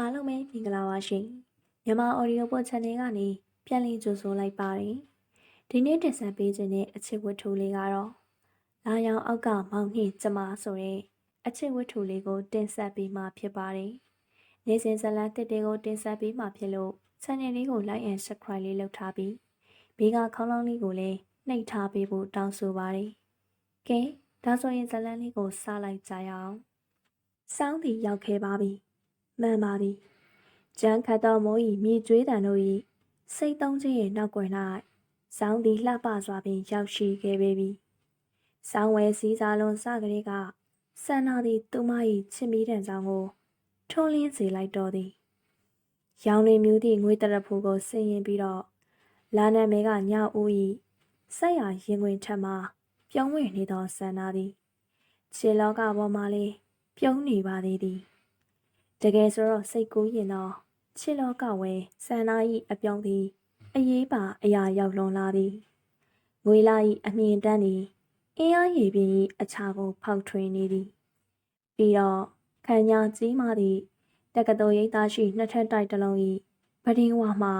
အားလုံးပဲမင်္ဂလာပါရှင်မြန်မာ audio book channel ကနေပြန်လည်ကြိုဆိုလိုက်ပါတယ်ဒီနေ့တင်ဆက်ပေးခြင်းတဲ့အချစ်ဝတ္ထုလေးကတော့လာရောင်အောက်ကမောင်နှင်းကျမဆိုတဲ့အချစ်ဝတ္ထုလေးကိုတင်ဆက်ပေးမှာဖြစ်ပါတယ်နေစဉ်ဇလန်တစ်တွေကိုတင်ဆက်ပေးမှာဖြစ်လို့ channel လေးကို like and subscribe လေးလုပ်ထားပြီးဘေးကခေါင်းလောင်းလေးကိုလည်းနှိပ်ထားပေးဖို့တောင်းဆိုပါတယ်ကဲဒါဆိုရင်ဇလန်လေးကိုစလိုက်ကြရအောင်စောင်းတီရောက်ခဲ့ပါပြီ မှန်ပါသည်ကျန်းခတ်သောမိုး၏မြေကျွေးတံတို့၏စိတ်သုံးခြင်းရဲ့နောက်ွယ်၌စောင်းသည်လှပစွာပင်ရောက်ရှိခဲ့ပေပြီ။စောင်းဝဲစည်းစားလွန်စကလေးကဆန္နာသည်သူမ၏ချစ်မီးတံဆောင်ကိုထုံးလင်းစေလိုက်တော်သည်။ရောင်လင်မြူးသည့်ငွေတရဖူကိုဆင်ရင်ပြီးတော့လာနံမေကညဦး၏ဆက်ရရင်ဝင်ထက်မှပြုံးဝင်နေသောဆန္နာသည်ခြေလောကပေါ်မှလေးပြုံးနေပါသေးသည်။ တကယ်ဆိုတော့စိတ်ကူးရင်တော့ချစ်လောကဝဲဆန္နာ၏အပြောင်းသည်အရေးပါအရာရောက်လွန်လာသည်ငွေလာ၏အမြင်တန်းသည်အင်းအားရည်ပြင်း၏အခြားကိုဖောက်ထွင်းနေသည်ပြီးတော့ခံညာကြီးမှသည့်တက္ကသိုလ်ရိပ်သားရှိနှစ်ထပ်တိုက်တစ်လုံး၏ပဒင်းဝမှ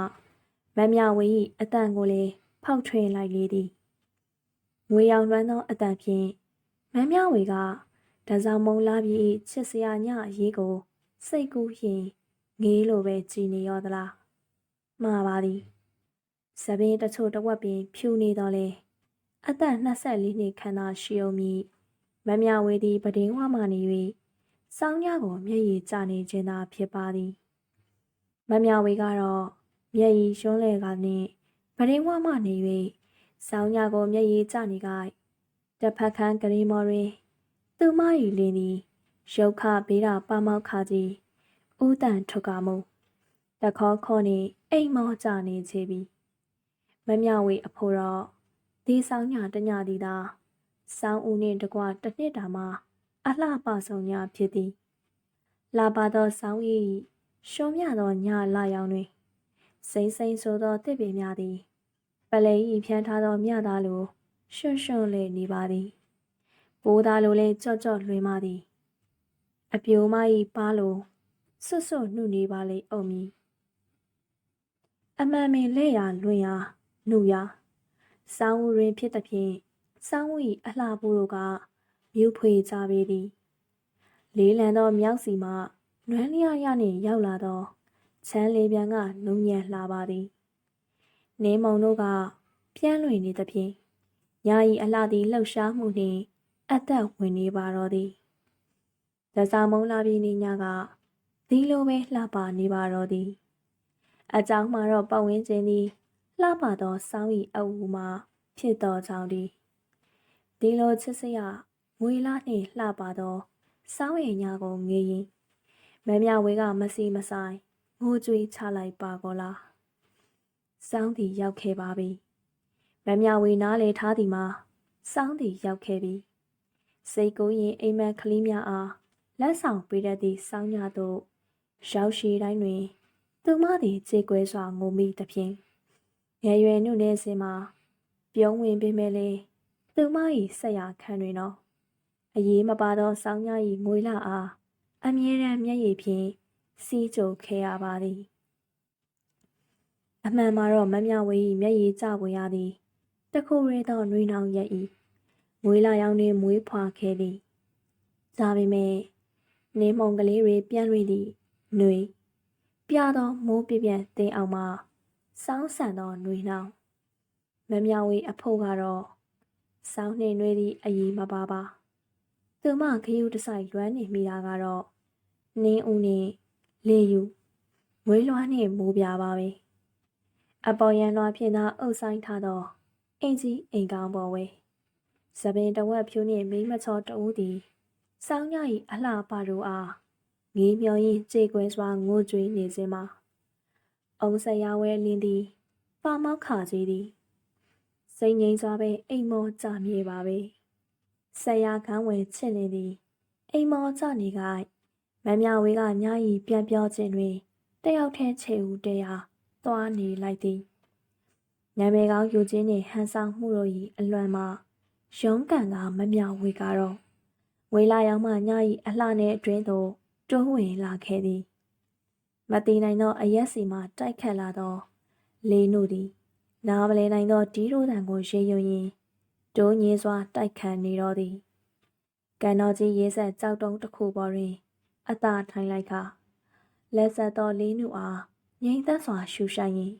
မမြဝေ၏အတန်ကိုလည်းဖောက်ထွင်းလိုက်လေသည်ငွေရောင်လွှမ်းသောအတန်ဖြင့်မမြဝေကဒဇောင်မုံလာပြီ၏ချစ်စရာညအရေးကို စိတ်ကူးရင်ငေးလိုပဲကြည်နေရောသလားမှားပါသည်စပင်းတချို့တဝက်ပင် ဖြူနေတော့လေအသက်24နှစ်ခန့်သာရှိအောင်မီမမြဝေသည်ပဒင်းဝမှနေ၍စောင်းညကိုမျက်ရည်ကျနေခြင်းသာဖြစ်ပါသည်မမြဝေကတော့မျက်ရည်ရွှန်းလေကနှင့်ပဒင်းဝမှနေ၍စောင်းညကိုမျက်ရည်ကျနေကတစ်ဖက်ခန်းဂရီမော်တွင် သူမ၏လင်းသည် ရုတ်ခဘေးတာပါမောက်ခကြီးဦးတန်ထုတ်ကမုံတခေါခေါနေအိမ်မောကြနေချေပြီမမြဝေအဖိုးတော့ဒီဆောင်ညတညသည်သာစောင်းဦးနှင့်တကွတစ်နှစ်တာမှအလှပဆုံးညဖြစ်သည်လာပါသောစောင်း၏ရှုံးမြသောညလာရောင်တွင်စိမ့်စိမ့်ဆိုသောတစ်ပင်များသည်ပလဲ၏ဖြန်းထားသောမြသားလိုရွှွှွှလေနေပါသည်ပိုးသားလိုလည်းကြော့ကြော့လွှင်ပါသည် အပြိုမ၏ပါလိုဆွတ်ဆွတ်နှုနေပါလေအုံမီအမှန်ပင်လက်ရလွင်ရာနှုရာစောင်းဦးတွင်ဖြစ်သဖြင့်စောင်းဦး၏အလှပူတို့ကမြူဖွေကြပေသည်လေးလံသောမြောက်စီမှနွမ်းလျရနှင့်ရောက်လာသောချမ်းလေးပြန်ကနုံညံ့လှပါသည်နေမုံတို့ကပြန့်လွင်နေသဖြင့်ညာဤအလှသည်လှုပ်ရှားမှုနှင့်အသက်ဝင်နေပါတော့သည် ဒဇာမုံလာပြီးနေညကဒီလိုပဲလှပနေပါတော့သည်အကြောင်းမှာတော့ပတ်ဝန်းကျင်သည်လှပသောစောင်းဤအဝူမှဖြစ်တော်ကြောင်းသည်ဒီလိုချစ်စရာငွေလားနှင့်လှပသောစောင်းရည်ညာကိုငေးရင်မမြဝေကမစီမဆိုင်ငိုကြွေးချလိုက်ပါကောလားစောင်းသည်ရောက်ခဲ့ပါပြီမမြဝေနားလေထားသည်မှာစောင်းသည်ရောက်ခဲ့ပြီစိတ်ကိုရင်အိမ်မက်ကလေးများအား လက်ဆောင်ပေးတတ်သည့်စောင်းညတို့ရောက်ရှိတိုင်းတွင် သူမသည်ကြေကွဲစွာငိုမိသဖြင့်ငယ်ရွယ်နှုတ်နေစဉ်မှာ ပြုံးဝင်ပေမဲ့လေသူမ၏ဆက်ရခံတွင်တော့အရေးမပါသောစောင်းည၏ငွေလာအားအမြဲတမ်းမျက်ရည်ဖြင့်စီးကြိုခဲ့ရပါသည်အမှန်မှာတော့မမြဝေ၏မျက်ရည်ကျပွေရသည်တခုရဲသောနှွေးနှောင်ရက်၏ငွေလာရောင်တွင်မွေးဖွာခဲ့သည်ဒါပေမဲ့ နေမုံကလေးတွေပြန်လွင်သည့်နှွေပြသောမိုးပြပြတင်းအောင်မှစောင်းဆန်သောနှွေနှောင်းမမြောင်ဝေအဖို့ကတော့စောင်းနှင့်နှွေသည့်အည်မပါပါသူမခယူတဆိုင်လွမ်းနေမိတာကတော့နင်းဦးနှင့်လေယူငွေလွှမ်းနှင့်မိုးပြပါပဲအပေါ်ရန်လွှာဖြင့်သာအုပ်ဆိုင်ထားသောအင်ကြီးအိမ်ကောင်းပေါ်ဝဲသပင်တဝက်ဖြူနှင့်မိမချောတဦးသည် စောင်းည၏အလှပါတို့အားငေးမျောရင်ကြေကွဲစွာငိုကြွေးနေခြင်းမှာအုံဆက်ရဝဲလင်းသည်ပါမောက်ခါကြီးသည်စိတ်ငိမ့်စွာပဲအိမ်မောကြမြေပါပဲဆက်ရကန်းဝဲချစ်နေသည်အိမ်မောကြနေကမမြဝေကညဤပြန်ပြောခြင်းတွင်တယောက်တည်းချေဦးတရားသွားနေလိုက်သည်နာမည်ကောင်းယူခြင်းနှင့်ဟန်ဆောင်မှုတို့၏အလွန်မှာရုံးကန်ကမမြဝေကတော့ ဝေလာရောက်မှညဤအလှနှင့်အတွင်းသို့တွန်းဝင်လာခဲ့သည်မတည်နိုင်သောအရက်စီမှတိုက်ခတ်လာသော လေးနုသည် နားမလဲနိုင်သောဒီရိုးတံကိုရေယုံရင်ဒိုးငင်းစွာတိုက်ခတ်နေတော့သည်ကံတော်ကြီးရေးဆက်ကြောက်တုံးတစ်ခုပေါ်တွင် အသာထိုင်လိုက်ခါလက်ဆက်သောလေးနုအားငိမ့်သက်စွာရှူဆိုင်ရင်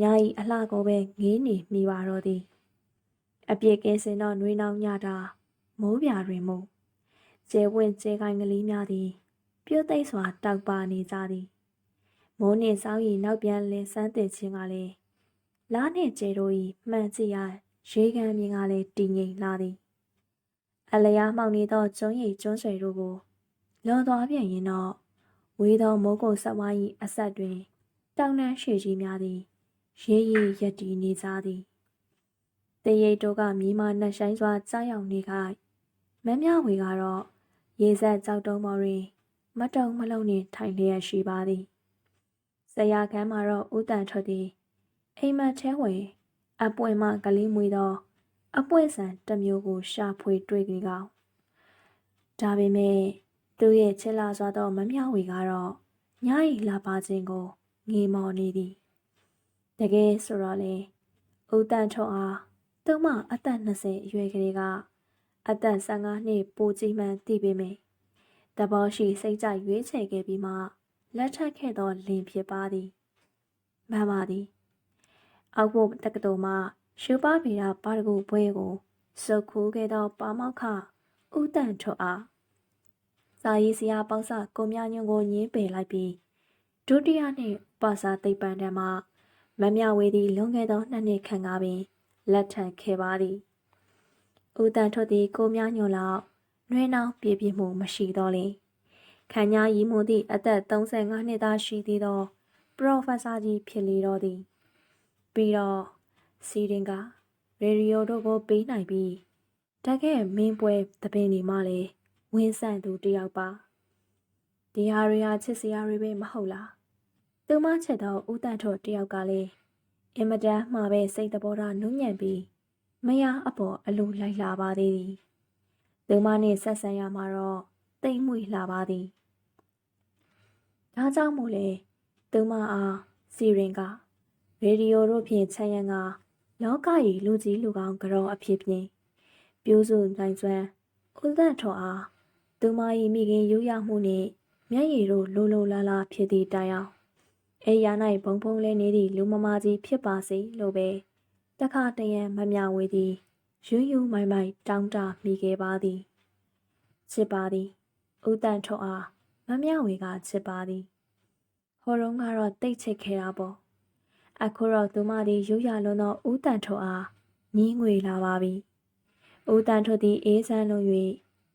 ညာဤအလှကိုပဲငေးနေမိပါတော့သည် အပြစ်ကင်းစင်သောနှွေးနှောင်းညတာမိုးပြတွင်မူ ကျဲဝင့်ကျဲကိုင်းကလေးများသည် ပြုတ်သိပ်စွာတောက်ပါနေကြသည်မိုးနှင့်စောင်းရီနောက်ပြန်လင်းစမ်းသစ်ခြင်းကလည်းလားနှင့်ကျဲတို့၏မှန်ကြည့်ရရေကန်မြင်ကလည်းတည်ငြိမ်လာသည်အလျားမှောင်နေသောကျွန်းရည်ကျွန်းဆွေတို့ကိုလွန်သွားပြန်ရင်တော့ဝေးသောမိုးကုတ်ဆက်ဝိုင်း၏အဆက်တွင် တောင်တန်းရွှေကြီးများသည်ရေးရည်ရက်တည်နေကြသည်တရိတ်တို့ကမြေမနှက်ဆိုင်စွာကြားရောက်နေခိုင်းမမြဝေကတော့ ရေဆက်ကြောက်တုံးပေါ်တွင်မတုံမလုံးနှင့်ထိုင်လျက်ရှိပါသည်ဆရာခန်းမှာတော့ဦးတန်ထွက်သည်အိမ်မက်ထဲဝင်အပွင့်မှကလေးမွေသော အပွင့်ဆန်တစ်မျိုးကိုရှာဖွေတွေ့ကြကောင်ဒါပေမဲ့သူရဲ့ချစ်လာစွာသောမမြဝေကတော့ညရီလာပါခြင်းကိုငေမော်နေသည်တကယ်ဆိုတော့လေဦးတန်ထွန်းအားသူမအသက်20အရွယ်ကလေးက အသက်15နှစ်ပိုကြီးမှန်သိပေမယ့်တဘောရှိစိတ်ကြရွေးချယ်ခဲ့ပြီးမှလက်ထပ်ခဲ့သောလင်ဖြစ်ပါသည်မှန်ပါသည်အောက်ဘုတ်တက္ကသိုလ်မှရှုပါဗီရာပါရဂုဘွဲကိုစုပ်ခိုးခဲ့သောပါမောက္ခဦးတန်ထွန်းအားစာရေးဆရာပေါင်းစကိုမြညွန့်ကိုညင်းပယ်လိုက်ပြီးဒုတိယနှစ်ပါစာသိပ္ပံတန်းမှာမမြဝေသည်လွန်ခဲ့သောနှစ်နှစ်ခန့်ကပင်လက်ထပ်ခဲ့ပါသည် ဦးတန်ထွက်သည်ကိုမြညွန့်လောက်နှွေးနှောင်းပြည့်ပြည့်မှုမရှိတော့လေခန်းညာရီမွန်သည့်အသက်35နှစ်သားရှိသေးသောပရော်ဖက်ဆာကြီးဖြစ်လေတော့သည်ပြီးတော့စီရင်ကရေဒီယိုတို့ကိုပေးနိုင်ပြီးတကယ်မင်းပွဲသပင်ဒီမှလည်းဝင်းဆန့်သူတယောက်ပါဒီဟာတွေဟာချစ်စရာတွေပဲမဟုတ်လားသူမချက်တော့ဦးတန့်ထွတ်တယောက်ကလည်းအင်မတန်မှပဲစိတ်တဘောထားနုညံ့ပြီး မယားအပေါ်အလိုလိုက်လာပါသေးသည်သူမနဲ့ဆက်ဆံရမှာတော့တိမ်မွေလာပါသည်ဒါကြောင့်မို့လေသူမအားစီရင်ကရေဒီယိုတို့ဖြင့်ချက်ရန်ကလောကကြီးလူကြီးလူကောင်းကြောအဖြစ်ဖြင့်ပြိုးစုနိုင်စွမ်းဦးသက်ထော်အားသူမ၏မိခင်ရိုးရမှုနှင့်မျက်ရည်တို့လိုလိုလားလားဖြစ်သည့်တိုင်အောင်အေးရ၌ဘုံဘုံလဲနေသည့်လူမမာကြီးဖြစ်ပါစေလို့ပဲ တခါတရံမမြဝေသည်ယူယူမိုင်မိုင်တောင်းတမိခဲ့ပါသည်ချစ်ပါသည်ဦးတန်ထွန်းအားမမြဝေကချစ်ပါသည်ဟော်ရုံးကတော့တိတ်ချစ်ခဲ့တာပေါ့အခုတော့သူမသည်ရိုးရလွန်းသောဦးတန်ထွန်းအားညီးငွေလာပါပြီဦးတန်ထွန်းသည်အေးဆန်းလုံး၍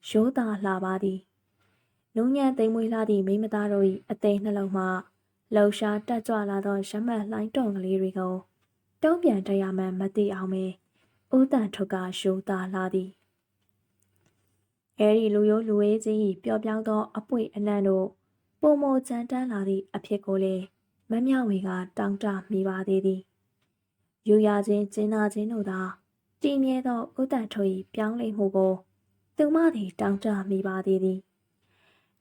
ရိုးသားလှပါသည်နုံညံသိမ်မွေးလာသည့်မိမသားတို့၏အသိနှလုံးမှလှူရှားတက်ကြွလာသောရမတ်လှိုင်းတော်ကလေးတွေကို တုံးပြန်တရားမှန်မသိအောင်ပဲဦးတန်ထွတ်ကရိုးသားလာသည်အဲဒီလူရိုးလူဝေးကြီးပျော်ပြောင်းသောအပွေအနံ့တို့ပုံမကြမ်းတမ်းလာသည့်အဖြစ်ကိုလည်းမမြဝေကတောင်းတမိပါသေးသည်ယူရခြင်းကျင်းနာခြင်းတို့သာတည်မြဲသောဥတ္တထွေပြောင်းလဲမှုကို သူမသည်တောင်းတမိပါသေးသည်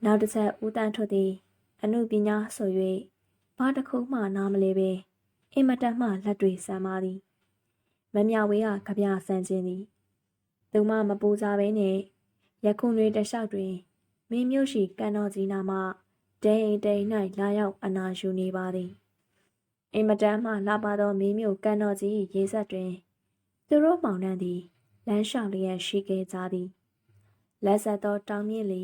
နောက်တစ်ချက်ဦးတန်းထွက်သည် အမှုပညာဆို၍ဘာတစ်ခုမှနားမလဲပဲ အင်မတန်မှလက်တွေဆမ်းပါသည်မမြဝေးကကြပြဆန်းခြင်းသည်သူမမပူစားပဲနဲ့ယခုတွင်တလျှောက်တွင်မင်းမျိုးရှိကန်တော်ကြီးနာမှဒိန်ဒိန်၌လာရောက်အနာယူနေပါသည်အင်မတန်မှလာပါသောမင်းမျိုးကန်တော်ကြီးရေဆက်တွင် သူတို့မောင်နှံသည်လမ်းလျှောက်လျက်ရှိခဲ့ကြသည်လက်ဆက်သောတောင်မြင့်လီ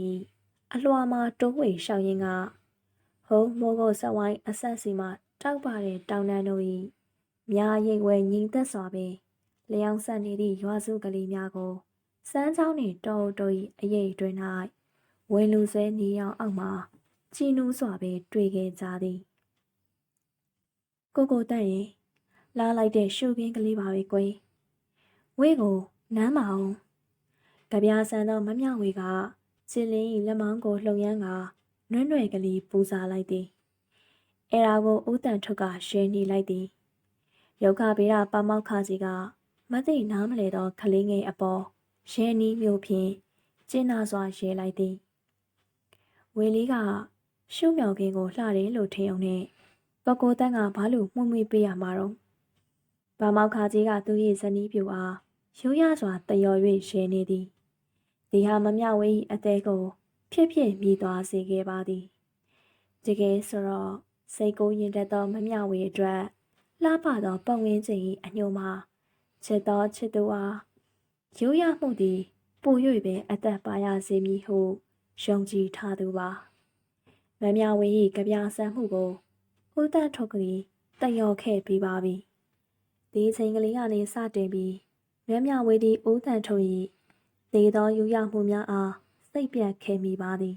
အလွှာမှာတိုးဝေလျှောက်ရင်းကဟုံးမိုးကုတ်ဆက်ဝိုင်းအဆက်စီမှ တောက်ပါတဲ့တောင်တန်းတို့၏မြားရိပ်ဝဲညီသက်စွာပင်လျောင်းဆက်နေသည့်ရွာစုကလေးများကိုစမ်းချောင်းနှင့်တောတို့၏အရေးတွင်၌ဝင်းလူဆွဲနေရောင်အောက်မှချီနူးစွာပင်တွေ့ခဲ့ကြသည်ကိုကိုတက်ရင်လာလိုက်တဲ့ရှုခင်းကလေးပါပဲကွယ်ဝေးကိုနမ်းမအောင်ကြပြားဆန်သောမမြောင်ဝေကချစ်လင်း၏လက်မောင်းကိုလှုံရမ်းကနွဲ့နွဲ့ကလေးပူဇာလိုက်သည် အဲဒါကိုဦးတန်ထွတ်ကရှင်းနေလိုက်သည်ယောဂဗေဒပါမောက်ခစီကမသိနားမလဲသောခလေးငယ်အပေါ်ရဲနီးမျိုးဖြင့်ကျင်းနာစွာရဲလိုက်သည်ဝေလေးကရှုမြော်ခင်းကိုလှတယ်လို့ထင်အောင်နဲ့ပကိုတန်းကဘာလို့မှုမွေးပေးရမှာတော့ဗမောက်ခါကြီးကသူ့ရဲ့ဇနီးပြူအားရိုးရစွာတယော်၍ရှဲနေသည်ဒီဟာမမြဝေးအသေးကို ဖြစ်ဖြစ်မြည်သွားစေခဲ့ပါသည်တကယ်ဆိုတော့ စိတ်ကိုရင်တက်သောမမြဝေးအတွက်လှပသောပတ်ဝန်းကျင်၏အညိုမှာချစ်သောချစ်သူအားရိုးရမှုသည်ပို၍ပင်အသက်ပါရစေမည်ဟုယုံကြည်ထားသူပါမမြဝေး၏ကြပြဆန်းမှုကိုဦးတန်းထုတ်ကလေးတယော်ခဲ့ပြီးပါပြီဒီချိန်ကလေးကနေစတင်ပြီးမမြဝေးသည်ဦးတန်းထုတ်၏သေသောယူရမှုများအားစိတ်ပြတ်ခဲ့မိပါသည်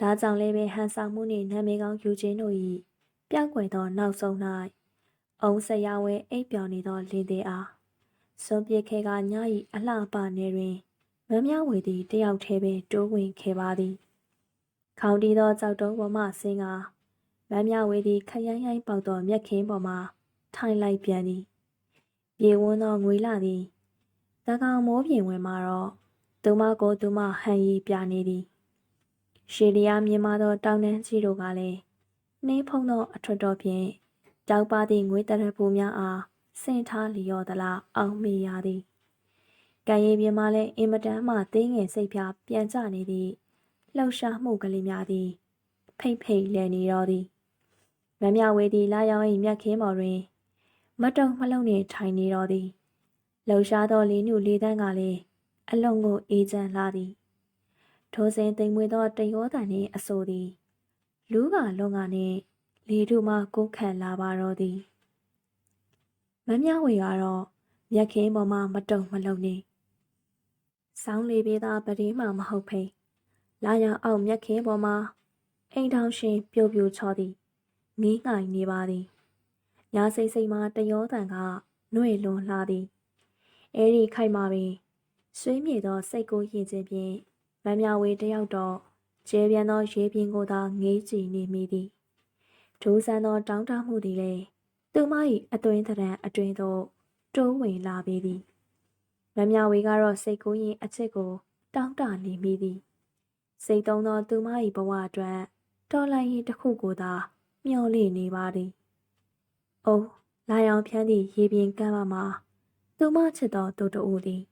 ဒါကြောင့်လည်းပဲဟန်ဆောင်မှုနှင့်နာမည်ကောင်းယူခြင်းတို့၏ပြောင်းကွယ်သောနောက်ဆုံး၌အုံဆရာဝဲအိပ်ပျော်နေသောလင်းသေးအားစွန်ပြေခဲကည၏အလှပနေတွင်မမြဝေသည်တယောက်တည်းပင်တိုးဝင်ခဲ့ပါသည်ခေါင်းတီးသောကြောက်တုံးပေါ်မှဆင်းကမမြဝေသည်ခရိုင်းရိုင်းပေါက်သောမျက်ခင်းပေါ်မှထိုင်လိုက်ပြန်သည်ပြေဝန်းသောငွေလာသည်တကောင်မိုးပြင်ဝင်မှာတော့သူမကိုသူမဟန်ရီပြနေသည် ရှေလျာမြင်မသောတောင်တန်းကြီးတို့ကလည်းနှင်းဖုံးသောအထွတ်တော်ဖြင့်တောက်ပါသည့်ငွေတရပူများအားဆင်ထားလျော်သလားအောင်မေရသည်ကံရည်ပြင်းမှလည်းအင်မတန်မှတင်းငယ်စိတ်ပြပြန်ကျနေသည့်လှုပ်ရှားမှုကလေးများသည်ဖိတ်ဖိတ်လဲနေတော့သည်မမြဝေသည်လာရောက်၏မြက်ခင်းပေါ်တွင် မတုံမလုံးနှင့်ထိုင်နေတော့သည်လှုပ်ရှားသောလေးနုလေးတန်းကလည်းအလုံးကိုအေးချမ်းလာသည် ထိုစဉ်တိမ်မွေသောတယောတန်နှင့်အဆိုသည် လူးကလွန်ကနှင့်လေထုမှကိုခံလာပါတော့သည်မမြဝေကတော့မြက်ခင်းပေါ်မှမတုံမလုံးနေဆောင်းလေးပေးသားပတိမှမဟုတ်ဖိလာရန်အောင်မြက်ခင်းပေါ်မှာအိမ်ထောင်ရှင်ပြိုပြိုချောသည်ငီးငိုင်နေပါသည်ညာစိတ်စိတ်မှတယောတန်ကနှွေလွန်လာသည်အဲဒီခိုက်မှာပင်ဆွေးမြေသောစိတ်ကိုယဉ်ခြင်းဖြင့် မမြဝေတယောက်တော့ကျဲပြန်သောရေပြင်ကိုသာငေးကြည့်နေမိသည်ဒိုးဆန်းသောတောင်းတမှုသည်လည်းသူမ၏အသွင်သဏ္ဍာန်အတွင်သို့တိုးဝင်လာပေသည်မမြဝေကတော့စိတ်ကိုရင်အချစ်ကို တောင်းတနေမိသည်စိတ်သုံးသောသူမ၏ဘဝအတွက်တော်လိုက်ရင်တစ်ခုကိုသာမျော်လင့်နေပါသည်။အိုးလာရောင်ဖြန်းသည့်ရေပြင်ကမ်းပါမှာသူမချစ်သောသူတို့သည်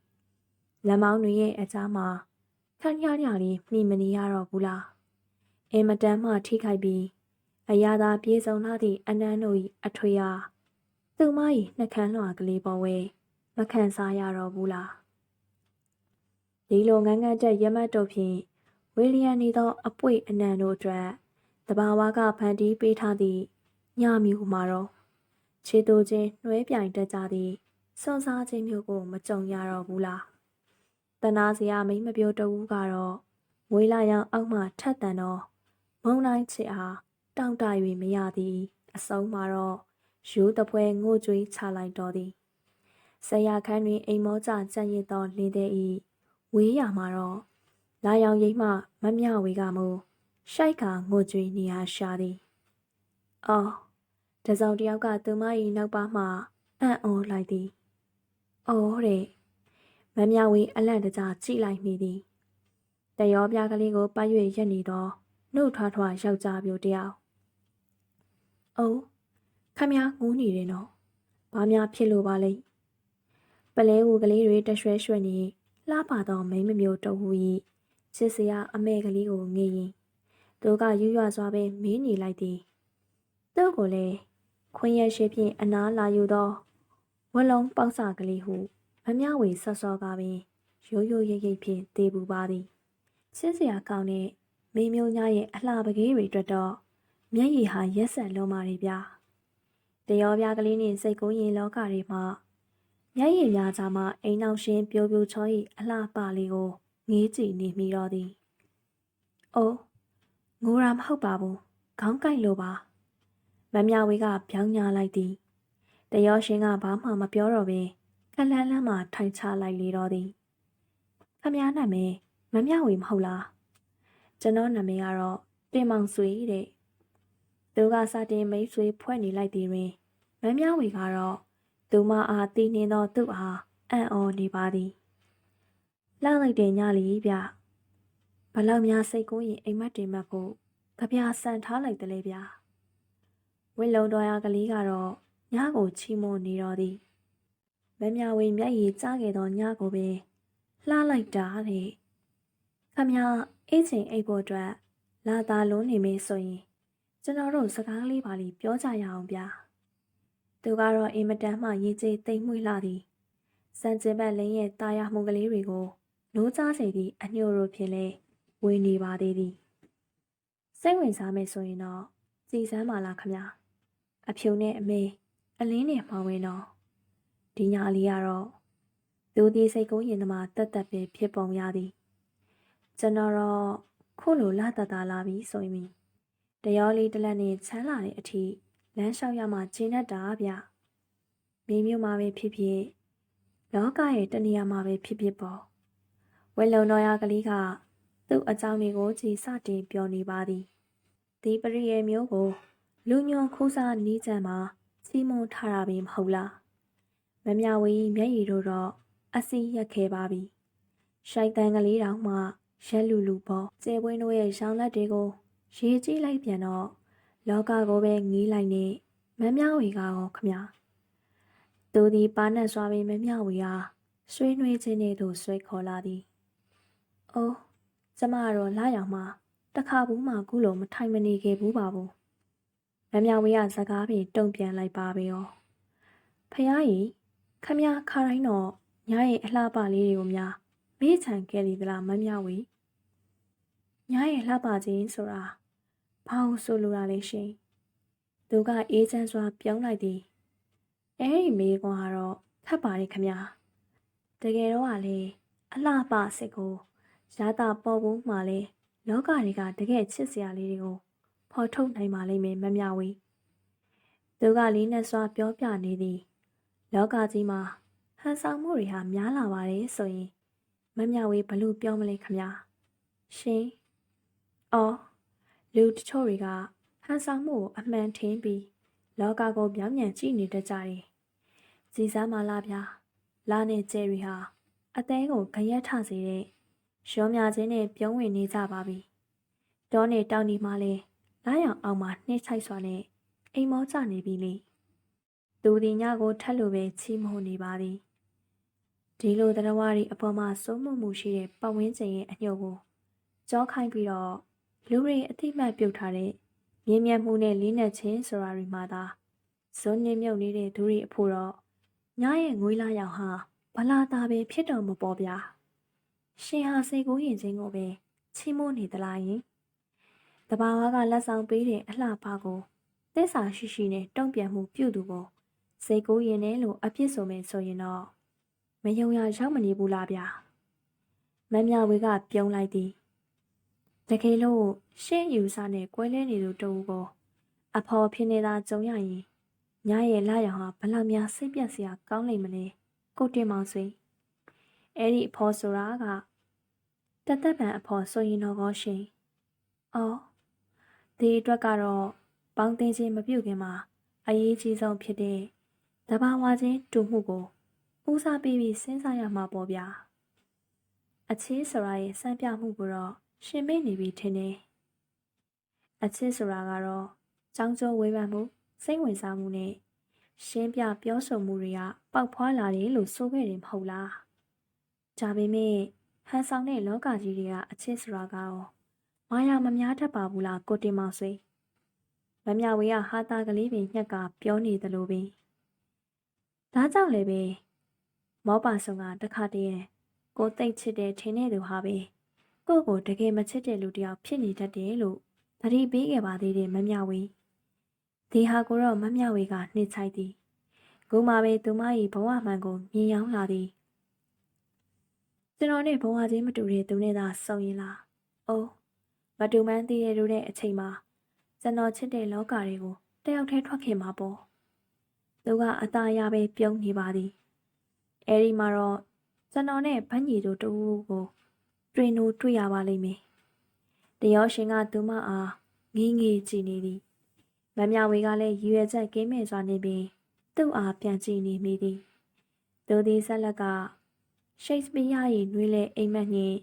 လက်မောင်းတွေရဲ့အကြားမှာ ခန့်ရရလေးမိမနေရတော့ဘူးလား။အင်မတန်မှထိခိုက်ပြီးအရာသာပြေဆုံးလာသည့်အနန်းတို့၏အထွေအားသူမ၏နှကန်းလွှာကလေးပေါ်ဝဲမခံစားရတော့ဘူးလား။ဒီလိုငန်းငန်းတက်ရမတ်တို့ဖြင့်ဝီလီယံနေသောအပွေအနံတို့အတွက်တဘာဝကဖန်တီးပေးထားသည့်ညမျိုးမှာတော့ခြေတူချင်းနှွဲပြိုင်တက်ကြသည့်စွန်စားခြင်းမျိုးကိုမကြုံရတော့ဘူးလား တနာစရာမိမပြောတဦးကတော့မွေးလာရောက်အောက်မှထက်တန်တော့မုံတိုင်းချစ်အားတောင့်တ၍မရသည် အဆုံးမှာတော့ရိုးတပွဲငိုကြွေးချလိုက်တော်သည်ဆရာခန်းတွင်အိမ်မောကြကြံ့ရစ်သောလင်းတဲ့ဤဝေးရမှာတော့လာရောင်ရိပ်မှမမြဝေကမူရှိုက်ကငိုကြွေးနေရရှာသည်။အော်တစောင်တယောက်ကသူမ၏နောက်ပါမှအံ့ဩလိုက်သည်။အော်တဲ့ မမြဝေအလန့်တကြားကြည့်လိုက်မိသည်။တရောပြားကလေးကိုပတ်၍ရက်နေသောနှုတ်ထွားထွားယောက်ျားပြိုတယောက်။အိုးခမငူးနေတယ်နော်။ဘာများဖြစ်လို့ပါလဲ။ပလဲဝူကလေးတွေတရွှဲရွှဲနေလှပသောမိမမျိုးတဝူ၏ချစ်စရာအမဲကလေးကိုငေးရင်သူကရွရွစွာပဲမင်းနေလိုက်သည်သူ့ကိုလည်းခွင်းရရှိဖြင့်အနားလာယူသောဝလုံးပေါက်စာကလေးဟု မမြဝေဆော့ဆော့ကပင်ရိုးရိုးရိပ်ရိပ်ဖြင့်တေးပူပါသည်ချစ်စရာကောင်းတဲ့မိမျိုးညရဲ့အလှပကလေးတွေအတွက်တော့မျက်ရည်ဟာရက်ဆက်လုံးပါလေဗျာတရောပြားကလေးနှင့်စိတ်ကူးရင်လောကတွေမှာမျက်ရည်များကြမှာအိမ်နောက်ရှင်ပြိုပြိုချော၏အလှပလေးကိုငေးကြည့်နေမိတော့သည်။အိုးငိုရာမဟုတ်ပါဘူး။ခေါင်းကိုက်လို့ပါ။မမြဝေကပြောင်းညာလိုက်သည်။တရောရှင်ကဘာမှမပြောတော့ပင် ကလန်းလန်းမှထိုင်ချလိုက်လေတော့သည်။ခမည်းနာမည်မမြဝေမဟုတ်လား။ကျွန်တော်နာမည်ကတော့တင်မောင်ဆွေတဲ့။သူကစတင်မိတ်ဆွေဖွဲ့နေလိုက်သည်တွင်မမြဝေကတော့သူမအားတည်နေသောသူ့အားအံ့ဩနေပါသည်။လှလိုက်တယ်ညလီဗျဘလောက်များစိတ်ကိုရင်အိမ်မက်တင်မက်ဖို့ကြပြဆန်ထားလိုက်တယ်လေဗျာဝင်းလုံးတော်ရကလေးကတော့ညကိုချီမွန်နေတော့သည် မမြဝေမျက်ရည်ကျခဲ့သောညကိုပင်လှလိုက်တာတဲ့ခမရအေးချိန်အိပ်ဖို့အတွက်လာသာလုံးနေမေးဆိုရင်ကျွန်တော်တို့စကားလေးပါလိပြောကြရအောင်ဗျာသူကတော့အင်မတန်မှရေးကြည်သိမ့်မွေ့လာသည်စံကျင်ဘက်လင်းရဲ့တာယာမှုကလေးတွေကိုနိုးကြားစေသည့်အညို့တို့ဖြင့်လဲဝေနေပါသေးသည်စိတ်ဝင်စားမယ်ဆိုရင်တော့ကြည်စမ်းပါလားခမညာအဖြူနဲ့အမေအလင်းနဲ့မှောင်ဝင်တော့ ဒီညာလေးကတော့သူဒီစိတ်ကိုရင်သမားတက်တက်ပဲဖြစ်ပုံရသည်ကျွန်တော်တော့ခုလိုလာတတလာပြီဆိုရင်တရောလေးတလက်နဲ့ချမ်းလာတဲ့အထိလမ်းလျှောက်ရမှကျင်းတတ်တာဗျမိမျိုးမှာပဲဖြစ်ဖြစ်လောကရဲ့တနေရာမှာပဲဖြစ်ဖြစ်ပေါ့ဝဲလုံတော်ရကလေးကသူ့အကြောင်းတွေကိုကြည်စတင်ပြောနေပါသည်ဒီပရိယေမျိုးကိုလူညွန်ခိုးစားနီးကြံမှာစီမုံထားတာပဲမဟုတ်လား မမြဝီမျက်ရည်တို့တော့အစီရက်ခဲ့ပါပြီရှိုက်တန်ကလေးတောင်မှရက်လူလူပေါ်ကျေပွင်းတို့ရဲ့ရောင်လက်တွေကိုရေးကြည့်လိုက်ပြန်တော့လောကကိုပဲငီးလိုက်နေမမြဝီကရောခမသူဒီပါနဲ့စွာပြီးမမြဝီဟာဆွေးနွေးခြင်းတွေသို့ဆွဲခေါ်လာသည်။အိုးကျမကတော့လာရောက်မှတခါဘူးမှကုလို့မထိုင်မနေခဲ့ဘူးပါဘူး။မမြဝီကစကားပြင်တုံ့ပြန်လိုက်ပါပဲရော။ဖះကြီး ခမခါတိုင်းတော့ညာရဲ့အလှပလေးတွေကိုများမေးချန်ခဲ့လိသလားမမြဝီ။ညာရဲ့လှပခြင်းဆိုတာဘာလို့ဆိုလိုတာလဲရှင်။သူကအေးချမ်းစွာပြောင်းလိုက်သည်။အဲ့ဒီမေကွန်ကတော့ခတ်ပါလေခမ။တကယ်တော့ကလေအလှပစစ်ကိုရတာပေါ်ဖို့မှလေလောကတွေကတကယ်ချစ်စရာလေးတွေကိုဖော်ထုတ်နိုင်ပါလိမ့်မယ်မမြဝီသူကလေးနဲ့စွာပြောပြနေသည် လောကကြီးမှာဟန်ဆောင်မှုတွေဟာများလာပါတယ်ဆိုရင်မမြဝေဘလို့ပြောမလဲခမညာရှင်အော်လူတချို့တွေကဟန်ဆောင်မှုကိုအမှန်ထင်ပြီးလောကကိုပြောင်းပြန်ကြည့်နေတတ်ကြတယ်ကြည်စားမလားဗျာလာနဲ့ကျဲရီဟာအသေးကိုခရက်ထစေတဲ့ရောမြချင်းနဲ့ပြုံးဝင်နေကြပါပြီတောနဲ့တောင်ဒီမှာလဲလာရောက်အောင်မှနှိမ့်ချိုက်စွာနဲ့အိမ်မောကျနေပြီလေ သူဒီညကိုထက်လိုပဲချီးမွမ်းနေပါသည်ဒီလိုတရားဝါရီအပေါ်မှာစိုးမှုမှုရှိတဲ့ပတ်ဝန်းကျင်ရဲ့အညို့ကိုကြောခိုင်းပြီးတော့လူတွေအသိမှတ်ပြုတ်ထားတဲ့မြင်းမြတ်မှုနဲ့လေးနက်ချင်းဆိုတာတွေမှာသာဇွန်းနေမြုပ်နေတဲ့သူတွေအဖို့တော့ညရဲ့ငွေလာရောက်ဟာဘလာတာပဲဖြစ်တော်မပေါ်ဗျာရှင်ဟာစိတ်ကိုရင်ချင်းကိုပဲချီးမွမ်းနေသလားယင်တဘာဝကလက်ဆောင်ပေးတဲ့အလှပါကိုသစ္စာရှိရှိနဲ့တုံ့ပြန်မှုပြုသူကို စိတ်ကိုရင်နဲ့လို့အပြစ်ဆိုမယ်ဆိုရင်တော့မယုံရရောက်မနေဘူးလားဗျာမမြဝေကပြုံးလိုက်သည်တကယ်လို့ရှင်းယူစားနဲ့ကွဲလဲနေသူတူကိုအဖော်ဖြစ်နေတာကြုံရရင်ညရဲ့လာရောင်ဟာဘလောက်များစိတ်ပြက်စရာကောင်းလိမ့်မလဲကိုတင်မောင်ဆွေအဲ့ဒီအဖော်ဆိုတာကတသက်ပံအဖော်ဆိုရင်တော့ကောရှင်အော်ဒီအတွက်ကတော့ပေါင်းတင်ခြင်းမပြုတ်ခင်မှာအရေးကြီးဆုံးဖြစ်တဲ့ တဘာဝချင်းတူမှုကိုဦးစားပေးပြီးစဉ်းစားရမှာပေါ့ဗျာအချစ်ဆိုတာရဲ့စံပြမှုကိုတော့ရှင်မေ့နေပြီထင်တယ်အချစ်ဆိုတာကတော့ကြောင်းကျိုးဝေးပန်းမှုစိတ်ဝင်စားမှုနဲ့ရှင်းပြပြောဆိုမှုတွေကပေါက်ဖွာလာတယ်လို့ဆိုခဲ့တယ်မဟုတ်လားဒါပေမဲ့ဟန်ဆောင်တဲ့လောကကြီးတွေကအချစ်ဆိုတာကတော့မာယာမများတတ်ပါဘူးလားကိုတင်မောင်ဆွေမမြဝေကဟာတာကလေးပင်ညက်ကပြောနေသလိုပင် ဒါကြောင့်လည်းပဲမောပါဆုံကတခါတည်းကိုသိတ်ချစ်တဲ့ထင်းတဲ့သူဟာပဲကိုကိုတကယ်မချစ်တဲ့လူတယောက်ဖြစ်နေတတ်တယ်လို့သတိပေးခဲ့ပါသေးတယ်မမြဝေဒီဟာကိုတော့မမြဝေကနှိမ့်ချိုက်သည်ခုမှပဲသူမ၏ဘဝမှန်ကိုမြင်ရောက်လာသည်ကျွန်တော်နဲ့ဘဝချင်းမတူတဲ့သူနဲ့သာဆုံရင်လားအိုးမတူမှန်းသိတဲ့လူတဲ့အချိန်မှာကျွန်တော်ချစ်တဲ့လောကတွေကိုတယောက်တည်းထွက်ခင်မှာပေါ့ သူကအသားရပဲပြုံးနေပါသည်အဲဒီမှာတော့ကျွန်တော်နဲ့ဗန်းကြီးတို့တူကိုတွင်နိုးတွေ့ရပါလိမ့်မယ်တရောရှင်ကသူမအားငင်းငေးကြည့်နေသည်မမြဝေကလည်းရွယ်ချက်ကင်းမဲ့စွာနေပြီးသူ့အားပြန်ကြည့်နေမိသည်သူသည်ဆက်လက်ကရှိတ်စပီးယား၏နှွေးလေအိမ်မက်နှင့်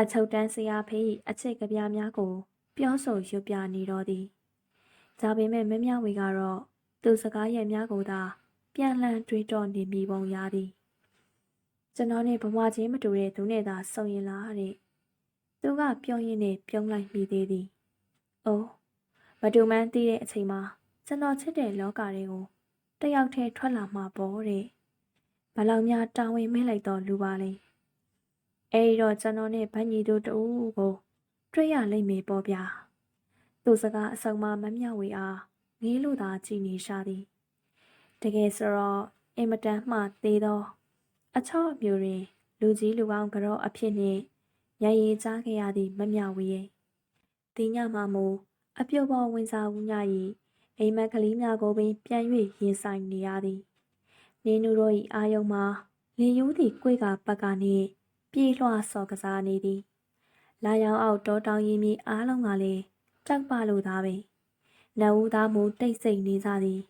အချုပ်တန်းဆရာဖေး၏အချစ်ကပြားများကို ပြပြောဆိုရွတ်ပြနေတော့သည်ဒါပေမဲ့မမြဝေကတော့ သူစကားရဲ့များကိုသာပြန်လှန်တွေးတောနေမိပုံရသည်ကျွန်တော်နဲ့ဘဝချင်းမတူတဲ့သူနဲ့သာဆုံရင်လားတဲ့သူကပြောရင်းနဲ့ပြုံးလိုက်မိသေးသည်အိုးမတူမှန်းသိတဲ့အချိန်မှာကျွန်တော်ချစ်တဲ့လောကတွေကိုတယောက်တည်းထွက်လာမှာပေါ့တဲ့ဘလောက်များတာဝန်မင်းလိုက်တော့လူပါလေအဲဒီတော့ကျွန်တော်နဲ့ဗန်းကြီးတို့တူကို တွေ့ရလိမ့်မယ်ပေါ့ဗျာသူစကားအဆုံမှမမျှဝေအား ငေးလို့သာကြည်နေရှာသည်တကယ်ဆိုတော့အင်မတန်မှသေးသော အချော့အမျိုးတွင် လူကြီးလူကောင်းကြောအဖြစ်နှင့်ရည်ရည်ကြားခဲ့ရသည့်မမျှဝေရဲ့ဒီညမှမူအပြုတ်ပေါ်ဝင်စားဦးည၏အိမ်မက်ကလေးများကိုပင်ပြန်၍ရင်ဆိုင်နေရသည်နေနူတို့၏အာယုံမှာလင်ယူသည့်ကိုယ်ကပတ်ကနှင့်ပြေးလွှာစော်ကစားနေသည်လာရောင်အောက်တောတောင်ရင်မြေအားလုံးကလည်းကြောက်ပါလို့သားပဲ နတ်ဦးသားမူတိတ်ဆိတ်နေကြသည်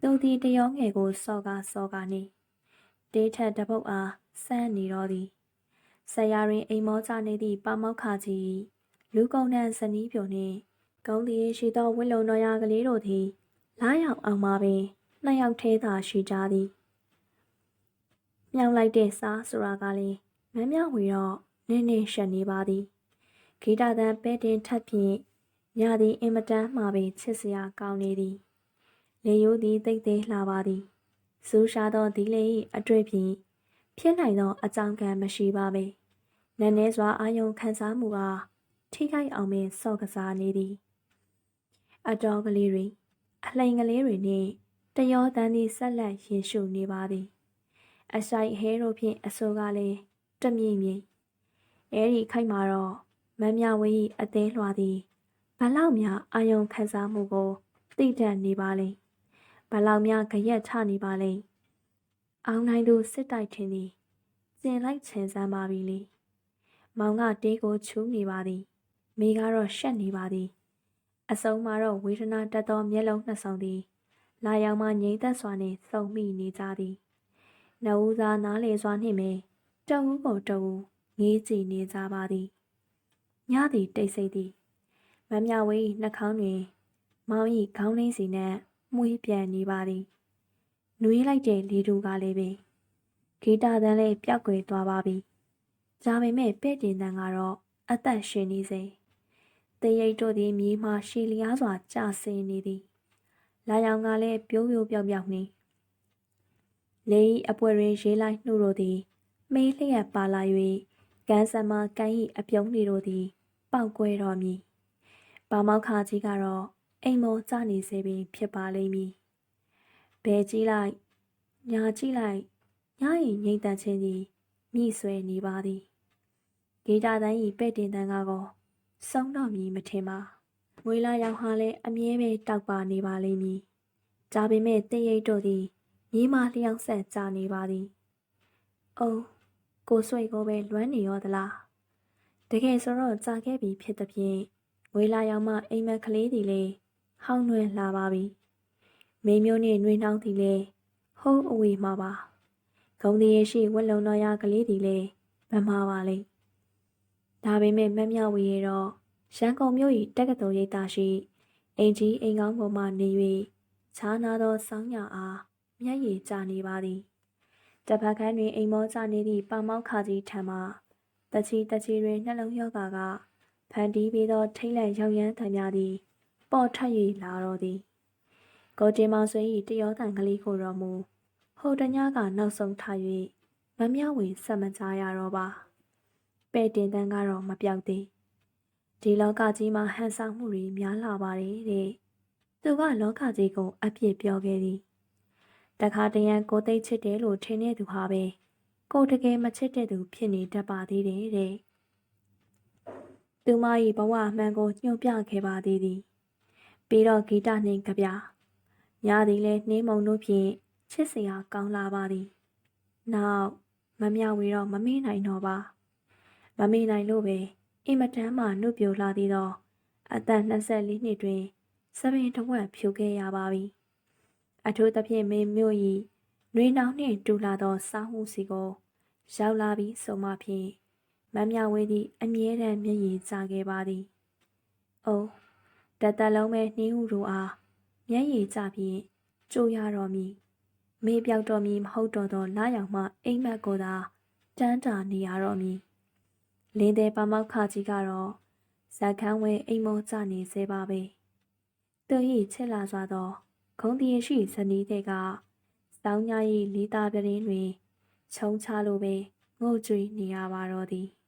သူသည်တယောငယ်ကိုစော်ကားစော်ကားနေတေးထက်တပုတ်အားစမ်းနေတော့သည်ဆရာရင်အိမ်မောကြနေသည့်ပါမောက်ခကြီးလူကုန်နှံဇနီးပြိုနှင့်ကုန်းသည်ရှိသောဝင်းလုံတော်ရကလေးတို့သည်လားရောက်အောင်မှာပင်နှစ်ယောက်သေးသာရှိကြသည်မြောင်လိုက်တဲ့စားဆိုတာကလည်းမမြောင်ဝေတော့နင်းနေရှက်နေပါသည်ဂီတသံပဲတင်ထပ်ဖြင့် ညသည်အင်မတန်မှပင်ချစ်စရာကောင်းနေသည်လေယိုးသည်တိတ်သေးလှပါသည်စူးရှားသောဒီလေ၏အတွေ့ဖြင့်ဖြစ်နိုင်သောအကြောင်းကံမရှိပါပေနည်းနည်းစွာအာယုံခံစားမှုအားထိခိုက်အောင်ပင်စော့ကစားနေသည်အတော်ကလေးတွေအလှိန်ကလေးတွေနှင့်တယောတန်းသည်ဆက်လက်ရင်ရှုနေပါသည်အဆိုင်ဟဲတို့ဖြင့်အဆိုးကလည်းတမြင့်မြင့်အဲဒီခိုက်မှာတော့မမြဝေး၏အသေးလွှာသည် ဘလောက်များအာယုံခံစားမှုကိုသိတတ်နေပါလိမ့်ဘလောက်များကြရက်ချနေပါလိမ့်အောင်နိုင်သူစစ်တိုက်ထင်သည်ကျင်လိုက်ချင်စမ်းပါပြီလေမောင်ကတေးကိုချူးနေပါသည်မိကတော့ရှက်နေပါသည် အစုံမှာတော့ဝေဒနာတက်သောမျက်လုံးနှစ်ဆောင်သည် လာရောက်မှငြိမ်သက်စွာနှင့်စုံမိနေကြသည်နှုတ်သားနားလေစွာနှင့်ပင်တဝူးကိုတဝူးငေးကြည့်နေကြပါသည်ညသည်တိတ်ဆိတ်သည် မမြဝေးနှာခေါင်းတွင် မောင်၏ခေါင်းလင်းစီနှင့်မှုေးပြန်နေပါသည်နွေးလိုက်တဲ့လေတူကလည်းပင်ဂီတာတန်းလေးပျောက်ကွယ်သွားပါပြီဒါပေမဲ့ပဲ့တင်တန်းကတော့အသက်ရှင်နေစေတရိတ်တို့သည်မြေမှရှည်လျားစွာကျဆင်းနေသည်လာရောင်ကလည်းပြိုးပြိုးပြောက်ပြောက်နေလေဤအပွဲတွင်ရေးလိုက်နှုတ်တို့သည်မေးလျက်ပါလာ၍ကန်းစမကိုင်း၏အပြုံးတွေတို့သည် ပေါက်ကွဲတော်မူ ပါမောက်ခါကြီးကတော့အိမ်မောကျနေစေပင်ဖြစ်ပါလိမ့်မည်ဘဲကြီးလိုက်ညာကြည့်လိုက်ညရင်ငိမ့်တန်ခြင်းသည်မြည်ဆွဲနေပါသည်ဂေတာတန်း၏ပဲ့တင်တန်းကားကောဆုံးတော့မည်မထင်ပါငွေလာရောက်ဟာလည်းအမြဲပဲတောက်ပါနေပါလိမ့်မည်ဒါပေမဲ့တည့်ရိတ်တို့သည်မြေမာလျောက်ဆက်ကြနေပါသည်အိုးကိုဆွေကိုပဲလွမ်းနေရောသလားတကယ်ဆိုတော့ကြာခဲ့ပြီဖြစ်သည်ဖြင့် ငွေလာရောက်မှအိမ်မက်ကလေးသည်လေဟောင်းနှွယ်လာပါပြီမိမျိုးနှင့်နှွေးနှောင်းသည်လေဟုံးအဝေးမှာပါဂုံတရေရှိဝက်လုံတော်ရကလေးသည်လေမမှားပါလိမ့်ဒါပေမဲ့မမြဝေရတော့ရန်ကုန်မြို့၏တက္ကသိုလ်ရိပ်သာရှိအင်ကြီးအိမ်ကောင်းပေါ်မှနေ၍ခြားနာသောဆောင်းရအားမျက်ရည်ကျနေပါသည်တပတ်ခန်းတွင်အိမ်မောကျနေသည့်ပါမောက်ခါကြီးထံမှတချီတချီတွင်နှလုံးရောဂါက ဖန်တီးပြီးသောထိတ်လန့်ရောက်ရမ်းသံများသည် ပေါ်ထွက်၍လာတော့သည်ကိုကျင်းမောင်ဆွေ၏တယောတန်ကလေးကိုတော်မူဟိုတညကနောက်ဆုံးထား၍မမြောက်ဝင်ဆက်မကြရတော့ပါပဲ့တင်တန်းကတော့မပြောက်သေးဒီလောကကြီးမှာဟန်ဆောင်မှုတွေများလာပါတယ်တဲ့သူကလောကကြီးကိုအပြစ်ပြောခဲ့သည်တခါတရံကိုသိချစ်တယ်လို့ထင်တဲ့သူဟာပဲကိုတကယ်မချစ်တဲ့သူဖြစ်နေတတ်ပါသေးတယ်တဲ့ သူမ၏ဘဝအမှန်ကိုညှို့ပြခဲ့ပါသေးသည်ပြီးတော့ဂီတနှင့်ကြပြညသည်လည်းနှင်းမုံတို့ဖြင့်ချစ်စရာကောင်းလာပါသည်နောက်မမြဝေတော့မမေ့နိုင်တော့ပါမမေ့နိုင်လို့ပဲအင်မတန်မှနှုတ်ပြိုလာသေးသောအသက်24နှစ်တွင်စပင်တဝက်ဖြိုခဲ့ရပါပြီအထူးသဖြင့်မင်းမျိုး၏နှွေးနှောင်းနှင့်တူလာသောစားမှုစီကိုရောက်လာပြီးဆိုမှဖြင့် မမြဝေသည်အမြဲတမ်းမျက်ရည်ကျခဲ့ပါသည်။အိုးတသက်လုံးပဲနှင်းဟုတို့အားမျက်ရည်ကျပြီးကြိုးရတော်မူမေးပြောက်တော်မူမဟုတ်တော့သောလာရောက်မှအိမ်မက်ကိုသာတန်းတာနေရတော်မူလင်းတဲ့ပါမောက်ခကြီးကတော့ဇက်ခန်းဝဲအိမ်မောကျနေစေပါပဲ။သူ၏ချစ်လာစွာသောခုံးတည်ရှိဇနီးတဲ့ကစောင်းညာ၏လေးသားပြင်းတွင် ချုံချလိုပဲငိုကြွေနေရပါတော့သည်။